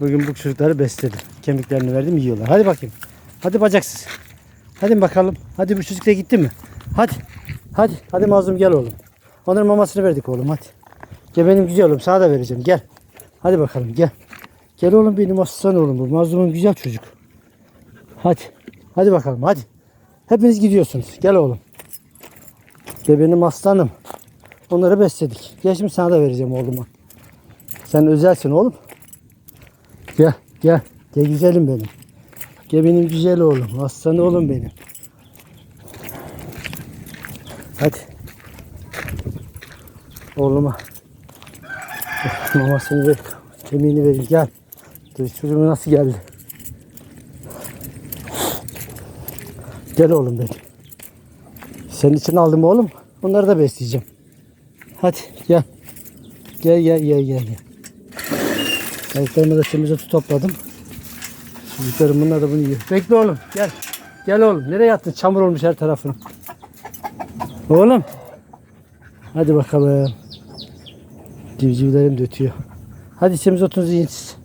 Bugün bu çocukları besledim. Kemiklerini verdim yiyorlar. Hadi bakayım. Hadi bacaksız. Hadi bakalım. Hadi bu çocuk da gitti mi? Hadi. Hadi. Hadi mazlum gel oğlum. Onların mamasını verdik oğlum hadi. Gel benim güzel oğlum sana da vereceğim gel. Hadi bakalım gel. Gel oğlum benim aslan oğlum bu. Mazlumun güzel çocuk. Hadi. Hadi bakalım hadi. Hepiniz gidiyorsunuz. Gel oğlum. Gel benim aslanım. Onları besledik. Gel şimdi sana da vereceğim oğluma. Sen özelsin oğlum. Gel gel. Gel güzelim benim. Gel benim güzel oğlum. Aslan oğlum benim. Hadi. Oğluma. Mamasını ver. Kemiğini ver. Gel. Dur çocuğum nasıl geldi? Gel oğlum benim. Senin için aldım oğlum. Onları da besleyeceğim. Hadi gel. Gel gel gel gel. gel. Ayaklarımı da semizotu topladım. Çocuklarım bunlar da bunu yiyor. Bekle oğlum gel. Gel oğlum. Nereye yattın? Çamur olmuş her tarafın. Oğlum. Hadi bakalım. Civcivlerim de. Hadi semizotunuzu yiyin siz.